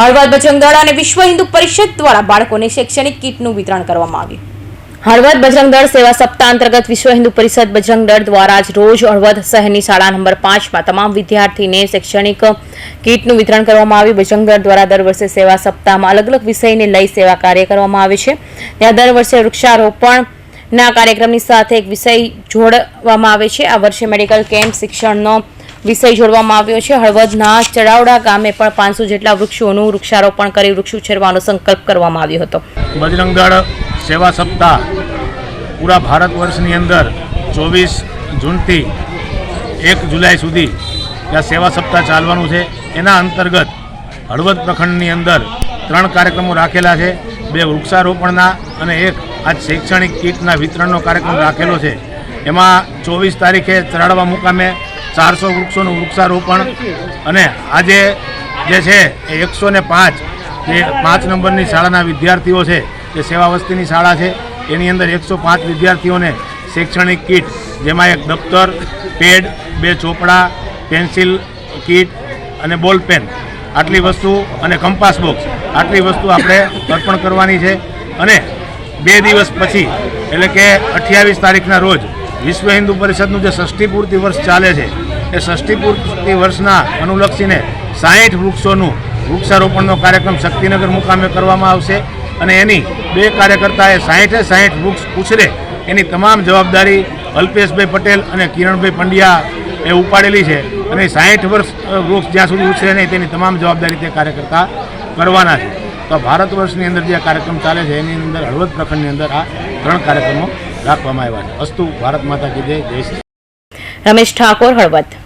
હળવદ બજરંગ દળ અને વિશ્વ હિન્દુ પરિષદ દ્વારા બાળકોને શૈક્ષણિક કીટનું વિતરણ કરવામાં આવ્યું. હળવદ બજરંગ દળ સેવા સપ્તાહ અંતર્ગત વિશ્વ હિન્દુ પરિષદ બજરંગ દળ દ્વારા આજ રોજ હળવદ શહેરની શાળા નંબર પાંચમાં તમામ વિદ્યાર્થીને શૈક્ષણિક કીટનું વિતરણ કરવામાં આવ્યું. બજરંગ દળ દ્વારા દર વર્ષે સેવા સપ્તાહમાં અલગ અલગ વિષયને લઈ સેવા કાર્ય કરવામાં આવે છે. ત્યાં દર વર્ષે વૃક્ષારોપણના કાર્યક્રમની સાથે એક વિષય જોડવામાં આવે છે. આ વર્ષે મેડિકલ કેમ્પ, શિક્ષણનો વિષય જોડવામાં આવ્યો છે. હળવદના ચડાવડા ગામે પણ પાંચસો જેટલા વૃક્ષોનું વૃક્ષારોપણ કરી વૃક્ષ ઉછેરવાનો સંકલ્પ કરવામાં આવ્યો હતો. બજરંગ સેવા સપ્તાહ પૂરા ભારત વર્ષની અંદર ચોવીસ જૂનથી એક જુલાઈ સુધી આ સેવા સપ્તાહ ચાલવાનું છે. એના અંતર્ગત હળવદ પ્રખંડની અંદર ત્રણ કાર્યક્રમો રાખેલા છે. બે વૃક્ષારોપણના અને એક આ શૈક્ષણિક કીટના વિતરણનો કાર્યક્રમ રાખેલો છે. એમાં ચોવીસ તારીખે ચરાડવા મુકામે ચારસો વૃક્ષોનું વૃક્ષારોપણ અને આજે જે છે એ એકસો ને પાંચ જે પાંચ નંબરની શાળાના વિદ્યાર્થીઓ છે, જે સેવા વસ્તીની શાળા છે, એની અંદર એકસો પાંચ વિદ્યાર્થીઓને શૈક્ષણિક કીટ, જેમાં એક દફતર, પેડ, બે ચોપડા, પેન્સિલ કીટ અને બોલ પેન. આટલી વસ્તુ અને કંપાસ બોક્સ. આટલી વસ્તુ આપણે અર્પણ કરવાની છે અને બે દિવસ પછી, એટલે કે અઠ્યાવીસ તારીખના રોજ વિશ્વ હિન્દુ પરિષદનું જે ષષ્ઠીપૂર્તિ વર્ષ ચાલે છે, એ ષષ્ઠીપૂર્તિ વર્ષના અનુલક્ષીને સાહીઠ વૃક્ષોનું વૃક્ષારોપણનો કાર્યક્રમ શક્તિનગર મુકામે કરવામાં આવશે અને એની બે કાર્યકર્તાએ સાહીઠે સાહીઠ વૃક્ષ ઉછરે એની તમામ જવાબદારી અલ્પેશભાઈ પટેલ અને કિરણભાઈ પંડ્યા એ ઉપાડેલી છે અને સાહીઠ વર્ષ વૃક્ષ જ્યાં સુધી ઉછરે નહીં તેની તમામ જવાબદારી તે કાર્યકર્તા કરવાના છે. તો ભારત વર્ષની અંદર જે કાર્યક્રમ ચાલે છે, એની અંદર હળવદ પ્રખંડની અંદર આ ત્રણ કાર્યક્રમો રાખવામાં આવ્યા છે. અસ્તુ ભારત માતા કીધે જય રમેશ ઠાકોર હળવદ.